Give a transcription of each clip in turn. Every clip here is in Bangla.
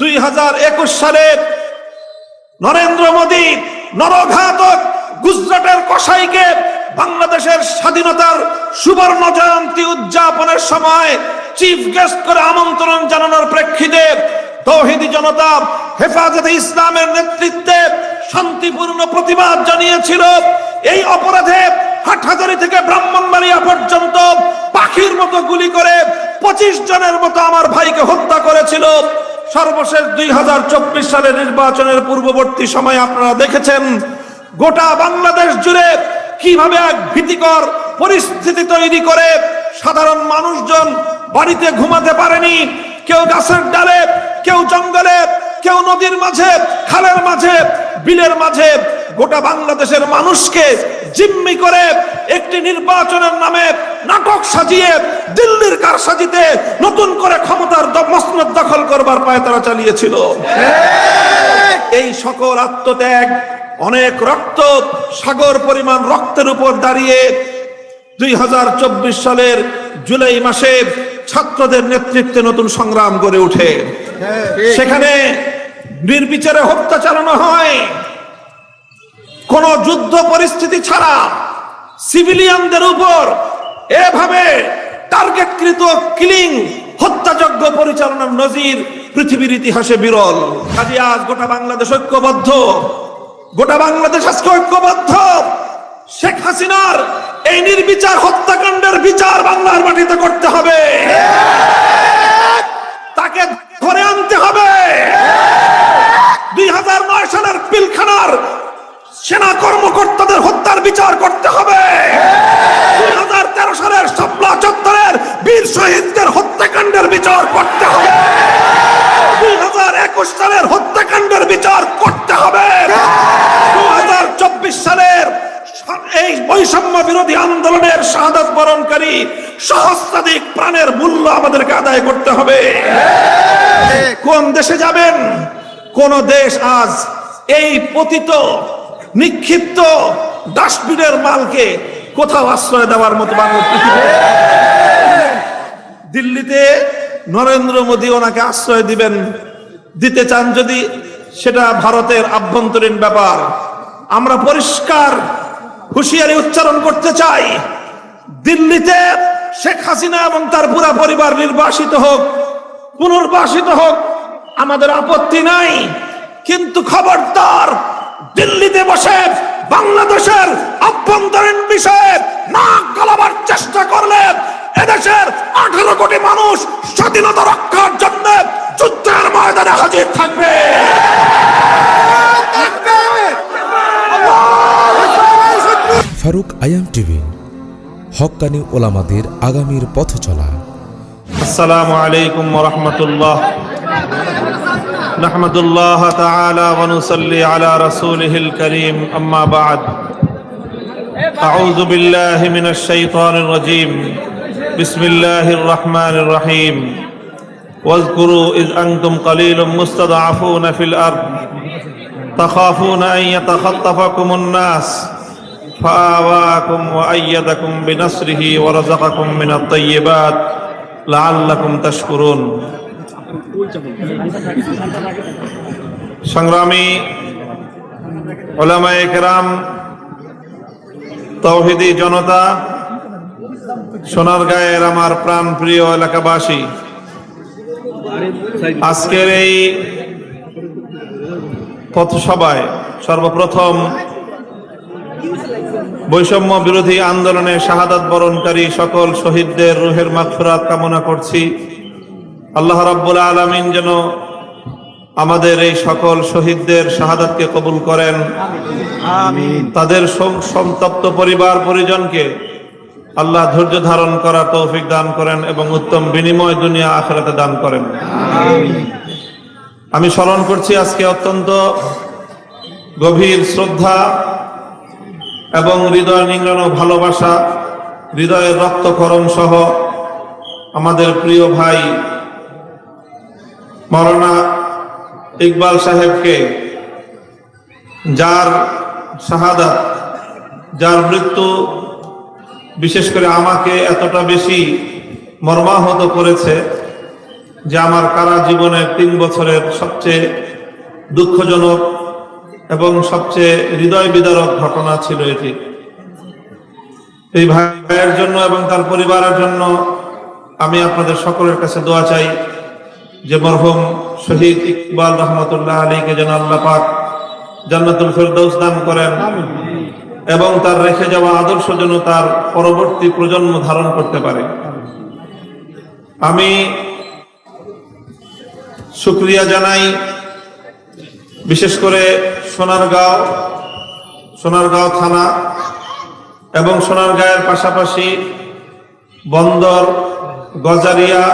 দুই হাজার একুশ সালের নরেন্দ্র মোদী নরঘাতক গুজরাটের কসাইকে বাংলাদেশের স্বাধীনতার সুবর্ণ জয়ন্তী উদযাপনের সময় চিফ গেস্ট করে আমন্ত্রণ জানানোর প্রেক্ষিতে তৌহিদি জনতা হেফাজতে ইসলামের নেতৃত্বে শান্তিপূর্ণ প্রতিবাদ জানিয়েছিল। এই অপরাধে হাটহাজারি থেকে ব্রাহ্মণবাড়িয়া পর্যন্ত পাখির মতো গুলি করে পঁচিশ জনের মতো আমার ভাইকে হত্যা করেছিল। সর্বশেষ দুই হাজার চব্বিশ সালের নির্বাচনের পূর্ববর্তী সময় আপনারা দেখেছেন, গোটা বাংলাদেশ জুড়ে কীভাবে এক ভীতিকর পরিস্থিতি তৈরি করে সাধারণ মানুষজন বাড়িতে ঘুমাতে পারেনি। কেউ গাছের ডালে, কেউ জঙ্গলে, কেউ নদীর মাঝে, খালের মাঝে, বিলের মাঝে গোটা বাংলাদেশের মানুষকে জিম্মি করে একটি নির্বাচনের নামে নাটক সাজিয়ে দিল্লির কার সাজিতে নতুন করে ক্ষমতার মসনদ দখল করবার পায় তারা চালিয়েছিল। এই সকল আত্মত্যাগ অনেক রক্ত সাগর পরিমাণ রক্তের উপর দাঁড়িয়ে দুই হাজার চব্বিশ সালের জুলাই মাসে ছাত্রদের নেতৃত্বে নতুন সংগ্রাম গড়ে ওঠে। সেখানে নির্বিচারে হত্যা চালানো হয়। কোন যুদ্ধ পরিস্থিতি ছাড়া সিভিলিয়ানদের উপর এভাবে টার্গেটকৃত কিলিং হত্যাযজ্ঞ পরিচালনার নজির পৃথিবীর ইতিহাসে বিরল। কাজে আজ গোটা বাংলাদেশ ঐক্যবদ্ধ। গোটা বাংলাদেশ আজকে ঐক্যবদ্ধ। শেখ হাসিনার এই নির্বিচার হত্যাকাণ্ডের বিচার বাংলার মাটিতে করতে হবে। তাকে ধরে আনতে হবে। দুই হাজার নয় সালের পিলখানার সেনা কর্মকর্তাদের হত্যার বিচার করতে হবে। দুই হাজার তেরো সালের শাপলা চত্বরের বীর শহীদদের হত্যাকাণ্ডের বিচার করতে হবে। দুই হাজার একুশ সালের হত্যাকাণ্ডের বিচার করতে হবে। দুই হাজার চব্বিশ সালের এই বৈষম্য বিরোধী আন্দোলনের শাহাদাত বরণকারী সহস্রাধিক প্রাণের মূল্য আমাদেরকে আদায় করতে হবে। কোন দেশে যাবেন? কোন দেশ আজ এই পতিত নিক্ষিপ্ত ডাস্টবিনের মালকে কোথাও আশ্রয় দেওয়ার মতো বাংলা পৃথিবীতে দিল্লিতে নরেন্দ্র মোদী ওনাকে আশ্রয় দিবেন, দিতে চান যদি, সেটা ভারতের আভ্যন্তরীণ ব্যাপার। আমরা পরিষ্কার হুঁশিয়ারি উচ্চারণ করতে চাই, দিল্লিতে শেখ হাসিনা এবং তার পুরা পরিবার নির্বাসিত হোক, পুনর্বাসিত হোক, আমাদের আপত্তি নাই, কিন্তু খবরদার দিল্লিতে বসে বাংলাদেশের অভ্যন্তরীণ বিষয়ে নাক গলাবার চেষ্টা করলে এদেশের আঠারো কোটি মানুষ স্বাধীনতা রক্ষার জন্য যুদ্ধের ময়দানে হাজির থাকবে। ফারুক আয়াম টিভি হকানি ওলামাদের আগামীর পথ চলা আসসালামু আলাইকুম রহমতুল্লাহ। نحمد الله تعالى ونصلي على رسوله الكريم. أما بعد أعوذ بالله من الشيطان الرجيم. بسم الله الرحمن الرحيم. واذكروا إذ أنتم قليل مستضعفون في الأرض تخافون أن يتخطفكم الناس فآواكم وأيدكم بنصره ورزقكم من الطيبات لعلكم تشكرون. সংগ্রামী ওলামায়ে কেরাম, তৌহিদি জনতা, সোনারগাঁয়ের আমার প্রাণ প্রিয় এলাকাবাসী, আজকের এই পথসভায় সর্বপ্রথম বৈষম্য বিরোধী আন্দোলনে শাহাদাত বরণকারী সকল শহীদদের রুহের মাগফিরাত কামনা করছি। আল্লাহ রাব্বুল আলামিন যেন আমাদের এই সকল শহীদদের শাহাদাতকে কবুল করেন। তাদের সন্তপ্ত পরিবার পরিজনকে আল্লাহ ধৈর্য ধারণ করা তৌফিক দান করেন এবং উত্তম বিনিময় দুনিয়া আখেরাতে দান করেন। আমি স্মরণ করছি আজকে অত্যন্ত গভীর শ্রদ্ধা এবং হৃদয় নিংড়ানো ভালোবাসা হৃদয়ের রক্তকরণ সহ আমাদের প্রিয় ভাই মৌলানা ইকবাল সাহেবকে যার শাহাদাত, যার মৃত্যু বিশেষ করে আমাকে এতটা বেশি মর্মাহত করেছে যে আমার কারা জীবনের তিন বছরের সবচেয়ে দুঃখজনক এবং সবচেয়ে হৃদয় বিদারক ঘটনা ছিল এটি। এই ভাইয়ের জন্য এবং তার পরিবারের জন্য আমি আপনাদের সকলের কাছে দোয়া চাই। যে মরহুম শহীদ ইকবাল রহমতুল্লাহ আলীকে যেন আল্লাহ পাক জান্নাতুল ফেরদৌস দান করেন এবং তার রেখে যাওয়া আদর্শ যেন তার পরবর্তী প্রজন্ম ধারণ করতে পারে। আমি শুক্রিয়া জানাই বিশেষ করে সোনারগাঁও সোনারগাঁও থানা এবং সোনারগাঁয়ের পাশাপাশি বন্দর, গজারিয়া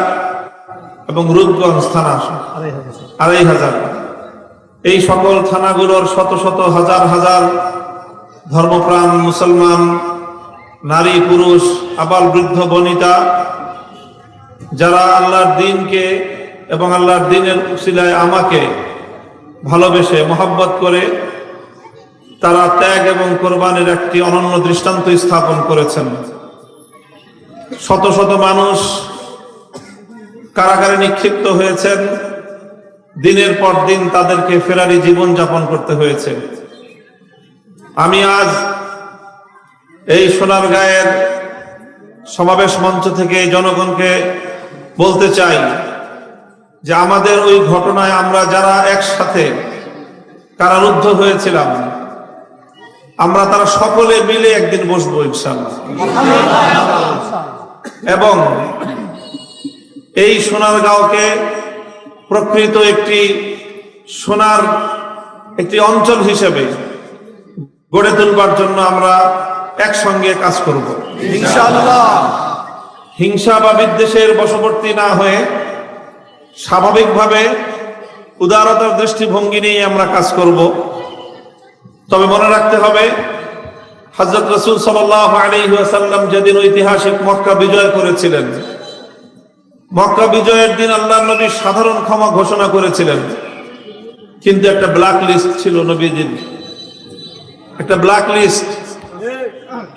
এবং রূপগঞ্জ থানা আড়াই হাজার। এই সকল থানাগুলোর শত শত হাজার হাজার ধর্মপ্রাণ মুসলমান, নারী, পুরুষ, আবাল বৃদ্ধ, বনিতা, যারা আল্লাহর দিনকে এবং আল্লাহর দিনের উসিলায় আমাকে ভালোবেসে, মোহাব্বত করে তারা ত্যাগ এবং কোরবানির একটি অনন্য দৃষ্টান্ত স্থাপন করেছেন। শত শত মানুষ কারাগারে নিক্ষিপ্ত হয়েছেন। দিনের পর দিন তাদেরকে ফেরারি জীবন যাপন করতে হয়েছে। আমি আজ এই সোনার গায়ের সমাবেশ মঞ্চ থেকে জনগণকে বলতে চাই যে আমাদের ওই ঘটনায় আমরা যারা একসাথে কারারুদ্ধ হয়েছিলাম, আমরা তারা সকলে মিলে একদিন বসবো ইনশাল্লাহ। এবং এই সোনারগাঁওকে প্রকৃত একটি সোনার একটি অঞ্চল হিসেবে গড়ে তুলবার জন্য আমরা একসঙ্গে কাজ করব। হিংসা বা বিদ্বেষের বশবর্তী না হয়ে স্বাভাবিকভাবে উদারতার দৃষ্টিভঙ্গি নিয়ে আমরা কাজ করব। তবে মনে রাখতে হবে হজরত রসুল সাল্লাম যেদিন ঐতিহাসিক মক্কা বিজয় করেছিলেন মক্কা বিজয়ের দিন আল্লাহ নবী সাধারণ ক্ষমা ঘোষণা করেছিলেন। কিন্তু একটা ব্ল্যাক লিস্ট ছিল নবীজির। একটা ব্ল্যাক লিস্ট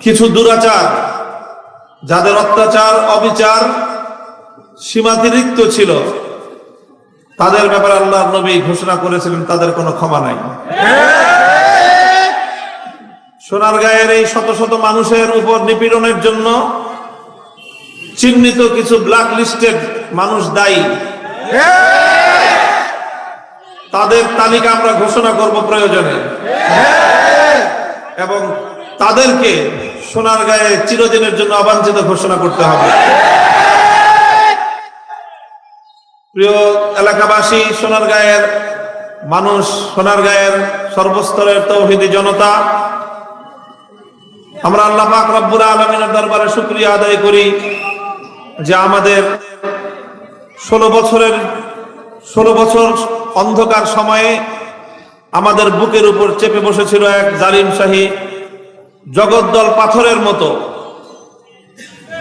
কিছু দুরাচার, যাদের অত্যাচার, অবিচার সীমাতিরিক্ত ছিল, তাদের ব্যাপারে আল্লাহ নবী ঘোষণা করেছিলেন, তাদের কোনো ক্ষমা নাই। সোনার গায়ের এই শত শত মানুষের উপর নিপীড়নের জন্য চিহ্নিত কিছু ব্ল্যাক লিস্টেড মানুষ দায়ী। তাদের তালিকা আমরা ঘোষণা করব প্রয়োজনে। এবং তাদেরকে সোনার গায়ে চিরদিনের জন্য অবাঞ্ছিত ঘোষণা করতে হবে। প্রিয় এলাকাবাসী, সোনার গায়ের মানুষ, সোনার গায়ের সর্বস্তরের তৌহিদি জনতা, আমরা আল্লাহ পাক রব্বুল আলমিনের দরবারে শুক্রিয়া আদায় করি। যে আমাদের ষোলো বছরের, ষোলো বছর অন্ধকার সময়ে আমাদের বুকের উপর চেপে বসেছিল এক জালিম শাহী জগদ্দল পাথরের মতো।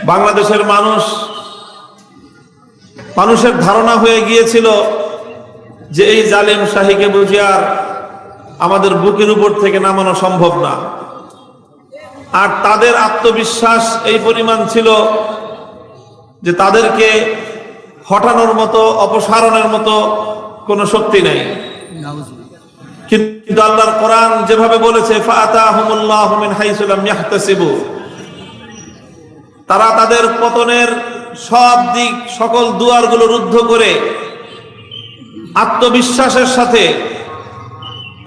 বাংলাদেশের মানুষ, মানুষের ধারণা হয়ে গিয়েছিল যে এই জালিম শাহীকে বুঝি আর আমাদের বুকের উপর থেকে নামানো সম্ভব না। আর তাদের আত্মবিশ্বাস এই পরিমাণ ছিল যে তাদেরকে হটানোর মতো, অপসারণের মতো কোনো শক্তি নেই। কিন্তু আল্লাহর কোরআন যেভাবে বলেছে তারা তাদের পতনের সব দিক, সকল দুয়ারগুলো রুদ্ধ করে আত্মবিশ্বাসের সাথে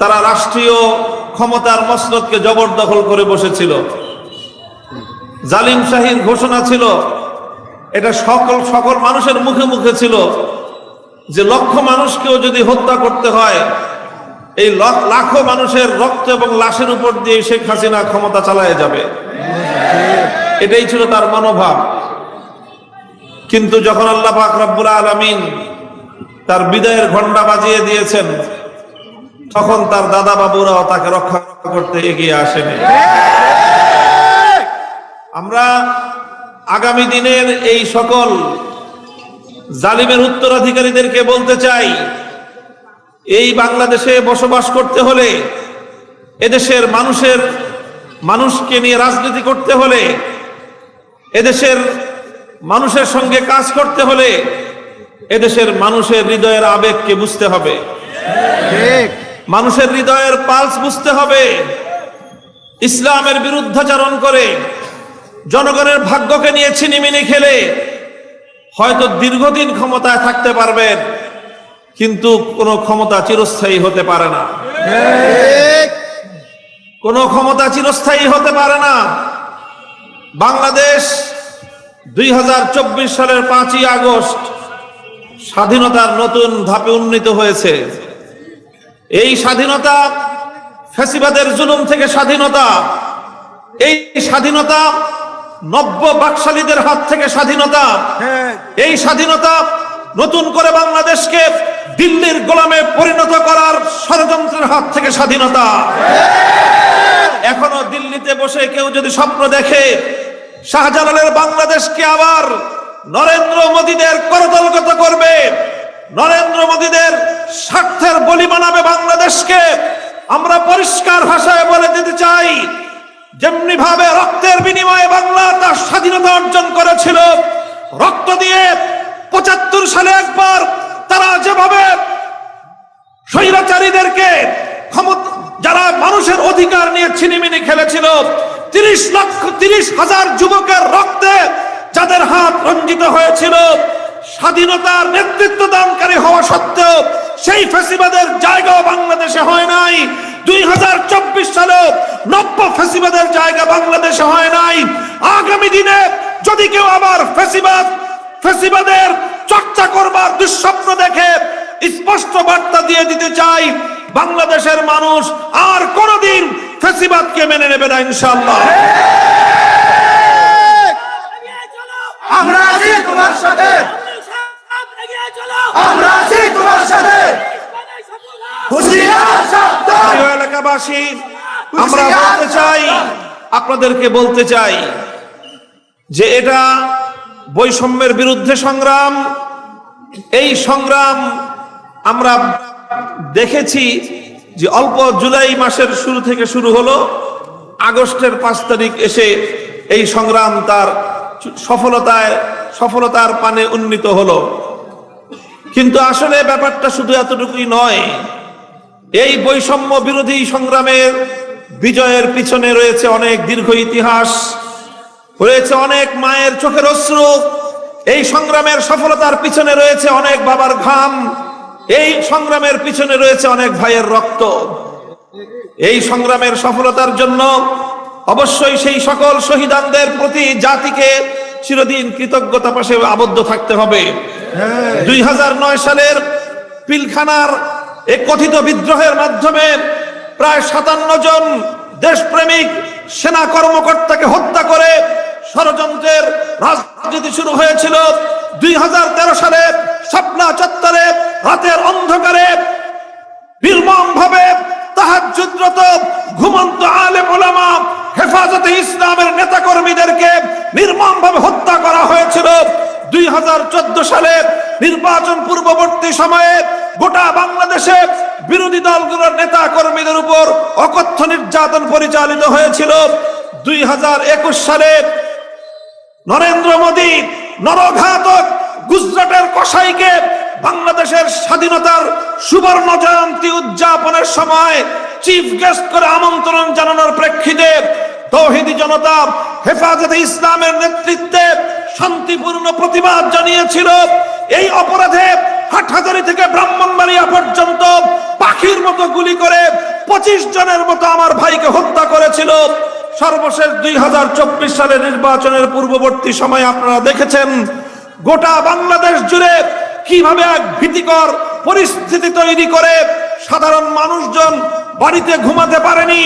তারা রাষ্ট্রীয় ক্ষমতার মসনদকে জবরদখল করে বসেছিল। জালিম শাহীর ঘোষণা ছিল এটা সকল সকল মানুষের মুখে মুখে ছিল যে লক্ষ মানুষকেও যদি হত্যা করতে হয়, এই লাখো মানুষের রক্ত এবং লাশের উপর দিয়ে শেখ হাসিনা ক্ষমতা চালায় যাবে। এটাই ছিল তার মনোভাব। কিন্তু যখন আল্লাহ পাক আলমিন তার বিদায়ের ঘণ্টা বাজিয়ে দিয়েছেন, তখন তার দাদা বাবুরাও তাকে রক্ষা করতে এগিয়ে আসেনি। আমরা আগামী দিনের এই সকল জালিমের উত্তরাধিকারীদেরকে বলতে চাই এই বাংলাদেশে বসবাস করতে হলে এদেশের মানুষের মানুষকে নিয়ে রাজনীতি করতে হলে এদেশের মানুষের সঙ্গে কাজ করতে হলে এদেশের মানুষের হৃদয়ের আবেগকে বুঝতে হবে। মানুষের হৃদয়ের পালস বুঝতে হবে। ইসলামের বিরুদ্ধাচরণ করে জনগণের ভাগ্যকে নিয়ে ছিনিমিনি খেলে হয়তো দীর্ঘদিন ক্ষমতায় থাকতে পারবেন কিন্তু কোনো ক্ষমতা চিরস্থায়ী হতে পারে না। কোনো ক্ষমতা চিরস্থায়ী হতে পারে না। বাংলাদেশ দুই হাজার চব্বিশ সালের পাঁচই আগস্ট স্বাধীনতার নতুন ধাপে উন্নীত হয়েছে। এই স্বাধীনতা ফ্যাসিবাদের জুলুম থেকে স্বাধীনতা এই স্বাধীনতা নব্য বাকশালীদের হাত থেকে স্বাধীনতা। হ্যাঁ। এই স্বাধীনতা নতুন করে বাংলাদেশকে দিল্লির গোলামে পরিণত করার ষড়যন্ত্রের হাত থেকে স্বাধীনতা। এখনও দিল্লিতে বসে কেউ যদি স্বপ্ন দেখে শাহজালালের বাংলাদেশকে আবার নরেন্দ্র মোদীদের করতলগত করবে নরেন্দ্র মোদীদের স্বার্থের বলি বানাবে বাংলাদেশকে আমরা পরিষ্কার ভাষায় বলে দিতে চাই যেমনি ভাবে রক্তের বিনিময়ে বাংলা তার স্বাধীনতা অর্জন করেছিল, রক্ত দিয়ে পঁচাত্তর সালে একবার তারা যেভাবে স্বৈরাচারীদেরকে ক্ষমতা, যারা মানুষের অধিকার নিয়ে ছিনিমিনি খেলেছিল, তিরিশ লক্ষ, তিরিশ হাজার যুবকের রক্তে যাদের হাত রঞ্জিত হয়েছিল, স্বাধীনতার নেতৃত্ব দানকারী হওয়া সত্ত্বেও সেই ফেসিবাদের জায়গাও বাংলাদেশে হয় নাই। দুই হাজার চব্বিশ সালে নব্য ফেসিবাদের জায়গা বাংলাদেশে হয় নাই। আগামী দিনে যদি কেউ আবার ফেসিবাদ, ফেসিবাদের চর্চা করবার দুঃস্বপ্ন দেখে, স্পষ্ট বার্তা দিয়ে দিতে চাই, বাংলাদেশের মানুষ আর কোনদিন ফেসিবাদকে মেনে নেবে না ইনশাল্লাহ আমরা আছি তোমার সাথে আমরা আছি তোমার সাথে হুঁশিয়ার সাবধান প্রিয় আমরা বলতে চাই আপনাদেরকে বলতে চাই যে এটা বৈষম্যের বিরুদ্ধে সংগ্রাম। এই সংগ্রাম আমরা দেখেছি যে অল্প জুলাই মাসের শুরু থেকে শুরু হলো আগস্টের পাঁচ তারিখ এসে এই সংগ্রাম তার সফলতায় সফলতার পানে উন্নীত হলো। কিন্তু আসলে ব্যাপারটা শুধু এতটুকুই নয় এই বৈষম্য বিরোধী সংগ্রামের বিজয়ের পিছনে রয়েছে অনেক দীর্ঘ ইতিহাস রয়েছে অনেক মায়ের চোখের অশ্রু। এই সংগ্রামের সফলতার পিছনে রয়েছে অনেক বাবার ঘাম। এই সংগ্রামের পিছনে রয়েছে অনেক ভাইয়ের রক্ত। এই সংগ্রামের সফলতার জন্য অবশ্যই সেই সকল শহীদানদের প্রতি জাতিকে চিরদিন কৃতজ্ঞতা পাশে আবদ্ধ থাকতে হবে। দুই হাজার নয় সালের পিলখানার এক কথিত বিদ্রোহের মাধ্যমে প্রায় সাতান্ন জন দেশপ্রেমিক সেনা কর্মকর্তাকে হত্যা করে ষড়যন্ত্রের রাজনীতি শুরু হয়েছিল। দুই সালে স্বপ্না চত্বরে রাতের অন্ধকারে নির্মম ভাবে তাহাজ্জুদরত ঘুমন্ত আলেম ওলামা হেফাজতে ইসলামের নেতা কর্মীদেরকে নির্মম ভাবে হত্যা করা হয়েছিল। দুই হাজার চোদ্দ সালে নির্বাচন পূর্ববর্তী সময়ে গোটা বাংলাদেশে বিরোধী দলগুলোর নেতা কর্মীদের উপর অকথ্য নির্যাতন পরিচালিত হয়েছিল। দুই হাজার একুশ সালে নরেন্দ্র মোদী নরঘাতক গুজরাটের কসাইকে বাংলাদেশের স্বাধীনতার সুবর্ণ জয়ন্তী উদযাপনের সময় চিফ গেস্ট করে আমন্ত্রণ জানানোর প্রেক্ষিতে তৌহিদি জনতা হেফাজতে ইসলামের নেতৃত্বে শান্তিপূর্ণ প্রতিবাদ জানিয়েছিল। এই অপরাধে হাটহাজারি থেকে ব্রাহ্মণবাড়িয়া পর্যন্ত পাখির মতো গুলি করে পঁচিশ জনের মতো আমার ভাইকে হত্যা করেছিল। সর্বশেষ দুই হাজার চব্বিশ সালের নির্বাচনের পূর্ববর্তী সময় আপনারা দেখেছেন, গোটা বাংলাদেশ জুড়ে কীভাবে এক ভীতিকর পরিস্থিতি তৈরি করে সাধারণ মানুষজন বাড়িতে ঘুমাতে পারেনি।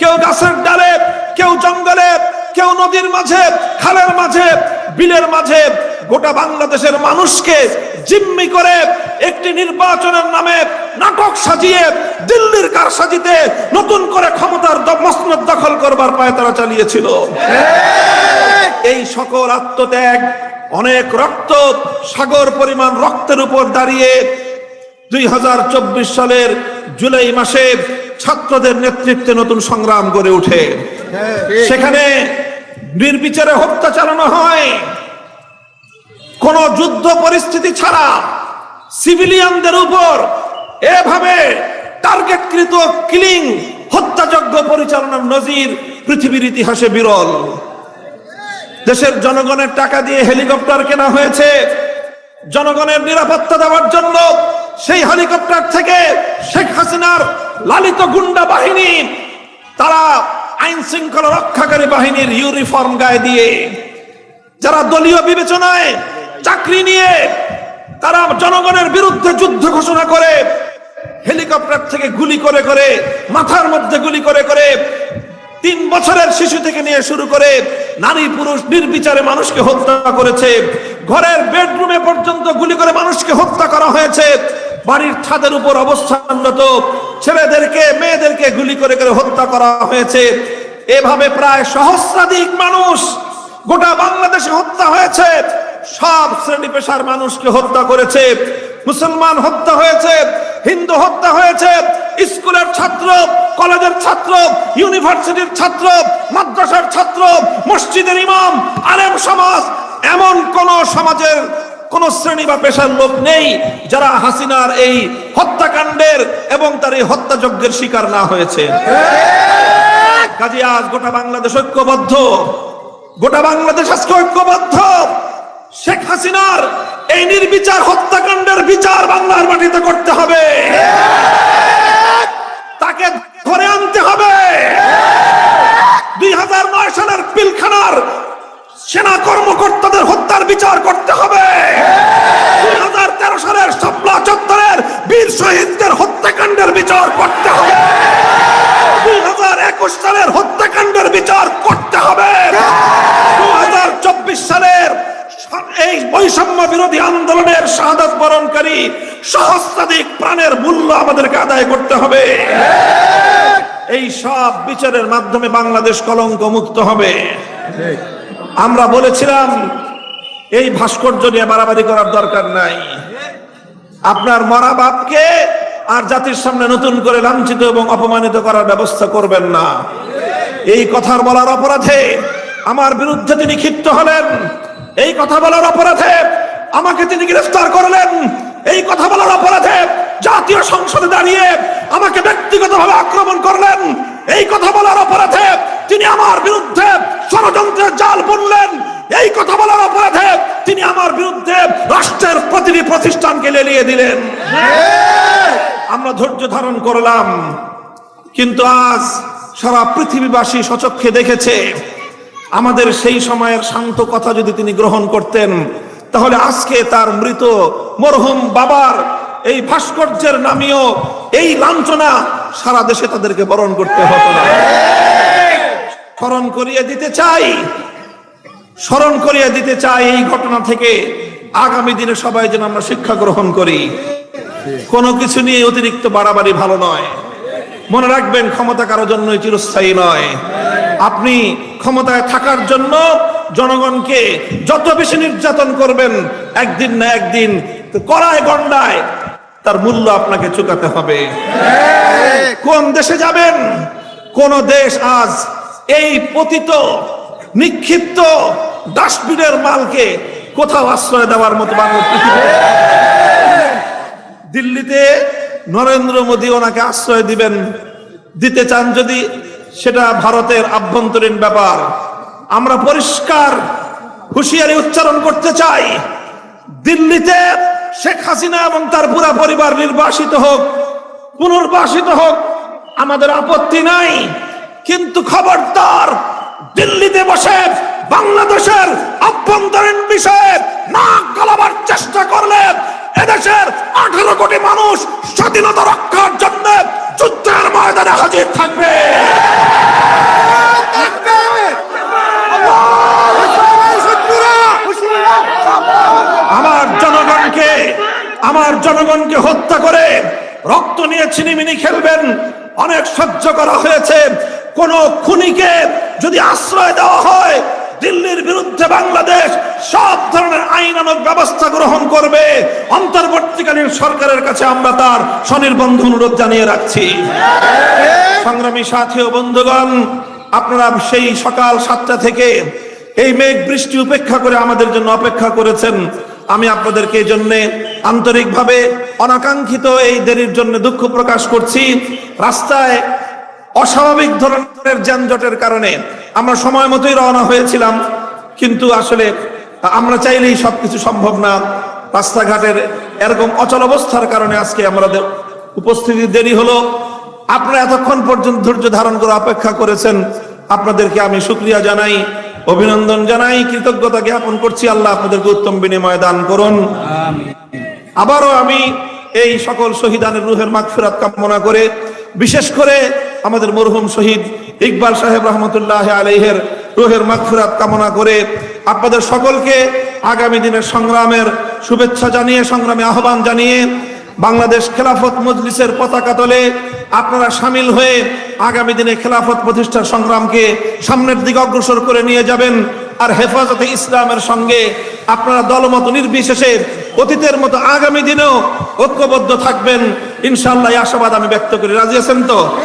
কেউ গাছের ডালে, কেউ জঙ্গলে, কেউ নদীর মাঝে, খালের মাঝে, বিলের মাঝে গোটা বাংলাদেশের মানুষকে জিম্মি করে একটি নির্বাচনের নামে নাটক সাজিয়ে দিল্লির কার সাজিতে নতুন করে ক্ষমতার মসনদ দখল করবার পায় তারা চালিয়েছিল। এই সকল আত্মত্যাগ অনেক রক্ত সাগর পরিমাণ রক্তের উপর দাঁড়িয়ে দুই হাজার চব্বিশ সালের জুলাই মাসে ছাত্রদের নেতৃত্বে নতুন সংগ্রাম গড়ে ওঠে। সেখানে নির্বিচারে হত্যা চালানো হয়। কোন যুদ্ধ পরিস্থিতি ছাড়া সিভিলিয়ানদের উপর এভাবে টার্গেটকৃত কিলিং হত্যাযজ্ঞ পরিচালনার নজির পৃথিবীর ইতিহাসে বিরল। দেশের জনগণের টাকা দিয়ে হেলিকপ্টার কেনা হয়েছে। জনগণের নিরাপত্তা দেওয়ার জন্য সেই হেলিকপ্টার থেকে শেখ হাসিনার লালিত গুন্ডা বাহিনী, তারা আইন শৃঙ্খলা রক্ষাকারী বাহিনীর ইউনিফর্ম গায়ে দিয়ে, যারা দলীয় বিবেচনায় চাকরি নিয়ে তারা জনগণের বিরুদ্ধে যুদ্ধ ঘোষণা করে, হেলিকপ্টার থেকে গুলি করে করে, মাথার মধ্যে গুলি করে করে, তিন বছরের শিশু থেকে নিয়ে শুরু করে নারী পুরুষ নির্বিচারে মানুষকে হত্যা করেছে। ঘরের বেডরুমে পর্যন্ত গুলি করে মানুষকে হত্যা করা হয়েছে। বাড়ির ছাদের উপর অবস্থানরত ছেলেদেরকে, মেয়েদেরকে গুলি করে করে হত্যা করা হয়েছে। এভাবে প্রায় সহস্রাধিক মানুষ গোটা বাংলাদেশে হত্যা হয়েছে। সব শ্রেণি পেশার মানুষকে হত্যা করেছে, মুসলমান হত্যা হয়েছে, হিন্দু হত্যা হয়েছে, স্কুলের ছাত্র, কলেজের ছাত্র, ইউনিভার্সিটির ছাত্র, মাদ্রাসার ছাত্র, মসজিদের ইমাম, আলেম সমাজ, এমন কোন সমাজের কোন শ্রেণি বা পেশার লোক নেই যারা হাসিনার এই হত্যাকাণ্ডের এবং তার এই হত্যাযজ্ঞের শিকার না হয়েছে। কাজে আজ গোটা বাংলাদেশ ঐক্যবদ্ধ। গোটা বাংলাদেশ আজকে ঐক্যবদ্ধ। শেখ হাসিনার এই নির্বিচার হত্যাকাণ্ডের বিচার বাংলার মাটিতে করতে হবে। তাকে ধরে আনতে হবে। দুই হাজার নয় সালের পিলখানার সেনা কর্মকর্তাদের হত্যার বিচার করতে হবে। দুই হাজার তেরো সালের চত্বরের বীর শহীদদের হত্যাকাণ্ডের বৈষম্য বিরোধী আন্দোলনের শাহাদাত বরণকারী সহস্রাধিক প্রাণের মূল্য আমাদেরকে আদায় করতে হবে। এই সব বিচারের মাধ্যমে বাংলাদেশ কলঙ্ক মুক্ত হবে। আমরা বলেছিলাম, এই ভাস্কর্য নিয়ে বাড়াবাড়ি করার দরকার নাই। আপনার মরা বাপকে আর জাতির সামনে নতুন করে লাঞ্ছিত এবং অপমানিত করার ব্যবস্থা করবেন না। এই কথার বলার অপরাধে আমার বিরুদ্ধে তিনি ক্ষিপ্ত হলেন। এই কথা বলার অপরাধে আমাকে তিনি গ্রেফতার করলেন। এই কথা বলার অপরাধে জাতীয় সংসদে দাঁড়িয়ে আমাকে ব্যক্তিগতভাবে আক্রমণ করলেন। এই কথা বলার অপরাধে তিনি আমার বিরুদ্ধে ষড়যন্ত্রের জাল বুনলেন। এই কথা বলার অপরাধে তিনি আমার বিরুদ্ধে রাষ্ট্রের প্রতিটি প্রতিষ্ঠানকে লেলিয়ে দিলেন। আমরা ধৈর্য ধারণ করলাম। কিন্তু আজ সারা পৃথিবীবাসী সচক্ষে দেখেছে আমাদের সেই সময়ের শান্ত কথা যদি তিনি গ্রহণ করতেন, তাহলে আজকে তার মৃত মরহুম বাবার এই ভাস্কর্যের নামীয় এই লাঞ্ছনা সারা দেশে তাদেরকে বরণ করতে হতো না। স্মরণ করিয়ে দিতে চাই, স্মরণ করিয়ে দিতে চাই এই ঘটনা থেকে। আগামী দিনে সবাই যেন আমরা শিক্ষা গ্রহণ করি। কোনো কিছু নিয়ে অতিরিক্ত বাড়াবাড়ি ভালো নয়। মনে রাখবেন, ক্ষমতা কারোর জন্যই চিরস্থায়ী নয়। আপনি ক্ষমতায় থাকার জন্য জনগণকে যত বেশি নির্যাতন করবেন, একদিন না একদিন করায় গন্ডায় তার মূল্য আপনাকে চুকাতে হবে। কোন দেশে যাবেন? কোন দেশ আজ এই পতিত, নিক্ষিপ্ত ডাস্টবিনের মালকে কোথাও আশ্রয় দেওয়ার মতো বাংলা দিল্লিতে নরেন্দ্র মোদী ওনাকে আশ্রয় দিবেন, দিতে চান যদি সেটা ভারতের আভ্যন্তরীণ ব্যাপার। আমরা পরিষ্কার হুঁশিয়ারি উচ্চারণ করতে চাই। দিল্লিতে শেখ হাসিনা এবং তার পুরা পরিবার নির্বাসিত হোক, পুনর্বাসিত হোক, আমাদের আপত্তি নাই। কিন্তু খবরদার দিল্লিতে বসে বাংলাদেশের আভ্যন্তরীণ বিষয়ে নাক গলাবার চেষ্টা করলে এদেশের আঠারো কোটি মানুষ স্বাধীনতা রক্ষার জন্য যুদ্ধের ময়দানে হাজির থাকবে। আমার জনগণকে আমার জনগণকে হত্যা করে রক্ত নিয়ে ছিনিমিনি খেলবেন, অনেক সহ্য করা হয়েছে। কোন খুনিকে যদি আশ্রয় দেওয়া হয় দিল্লির বিরুদ্ধে বাংলাদেশ সব ধরনের আইনানুক ব্যবস্থা গ্রহণ করবে। অন্তর্বর্তীকালীন সরকারের কাছে আমরা তার স্বনির্বন্ধ অনুরোধ জানিয়ে রাখছি। সংগ্রামী সাথী ও বন্ধুগণ, আপনারা সেই সকাল সাতটা থেকে এই মেঘ বৃষ্টি উপেক্ষা করে আমাদের জন্য অপেক্ষা করেছেন। আমি আপনাদেরকে এই জন্যে আন্তরিকভাবে অনাকাঙ্ক্ষিত এই দেরির জন্য দুঃখ প্রকাশ করছি। রাস্তায় অস্বাভাবিক ধরনের যানজটের কারণে আমরা সময় মতোই রওনা হয়েছিলাম কিন্তু আসলে আমরা চাইলেই সবকিছু সম্ভব না। রাস্তাঘাটের এরকম অচল অবস্থার কারণে আজকে আমাদের উপস্থিতি দেরি হলো। আপনারা এতক্ষণ পর্যন্ত ধৈর্য ধারণ করে অপেক্ষা করেছেন। আপনাদেরকে আমি শুক্রিয়া জানাই অভিনন্দন জানাই কৃতজ্ঞতা জ্ঞাপন করছি। আল্লাহ আপনাদেরকে উত্তম বিনিময় দান করুন। আবারও আমি এই সকল শহীদানের রুহের মাগফিরাত কামনা করে বিশেষ করে আমাদের মরহুম শহীদ ইকবাল সাহেব রহমতুল্লাহ আলাইহের রুহের মাগফিরাত কামনা করে আপনাদের সকলকে আগামী দিনের সংগ্রামের শুভেচ্ছা জানিয়ে, সংগ্রামে আহ্বান জানিয়ে বাংলাদেশ খেলাফত মজলিসের পতাকা তলে আপনারা সামিল হয়ে আগামী দিনে খেলাফত প্রতিষ্ঠার সংগ্রামকে সামনের দিকে অগ্রসর করে নিয়ে যাবেন। আর হেফাজতে ইসলামের সঙ্গে আপনারা দলমত নির্বিশেষে অতীতের মতো আগামী দিনেও ঐক্যবদ্ধ থাকবেন। ইনশাল্লাহ আশাবাদ আমি ব্যক্ত করি। রাজি আছেন তো?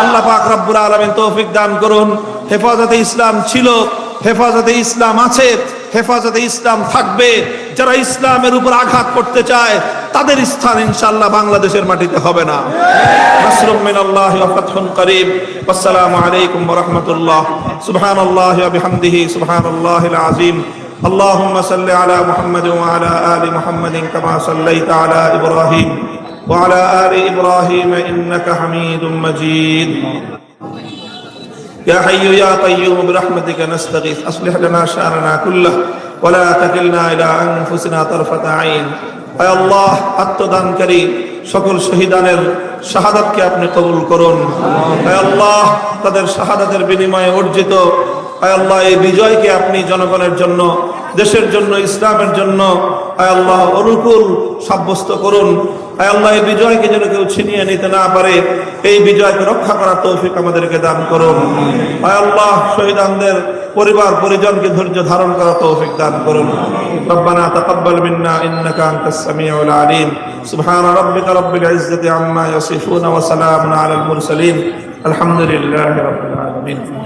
আল্লাহ পাক রব্বুল আলামিন তৌফিক দান করুন। হেফাজতে ইসলাম ছিল, হেফাজতে ইসলাম আছে, হেফাজতে ইসলাম থাকবে। যারা ইসলামের উপর আঘাত করতে চায়, তাদের স্থান ইনশাআল্লাহ বাংলাদেশের মাটিতে হবে না। করিব আসসালামু আলাইকুম রাহমাতুল্লাহ। সুবহানাল্লাহি ওয়া বিহামদিহি। সুবহানাল্লাহিল আযীম। اللهم صل على محمد وعلى آل محمد كما صليت على إبراهيم وعلى آل إبراهيم إنك حميد مجيد يا حي يا قيوم برحمتك نستغيث أصلح لنا شأننا كله ولا تكلنا إلى أنفسنا طرفة عين আয় আল্লাহ আত্মদানকারী সকল শহীদানের শাহাদাতকে আপনি কবুল করুন আয় আল্লাহ তাদের শাহাদাতের বিনিময়ে অর্জিত আয় আল্লাহ এই বিজয়কে আপনি জনগণের জন্য দেশের জন্য ইসলামের জন্য আয় আল্লাহ অনুকূল সাব্যস্ত করুন আয় আল্লাহ এই বিজয়কে যেন কেউ ছিনিয়ে নিতে না পারে এই বিজয়কে রক্ষা করার তৌফিক আমাদেরকে দান করুন আয় আল্লাহ শহীদানদের পরিবার পরিজনকে ধৈর্য ধারণ করার তৌফিক দান করুন ربنا تقبل منا انك انت السميع العليم سبحان ربك رب العزه عما يصفون وسلام على المرسلين الحمد لله رب العالمين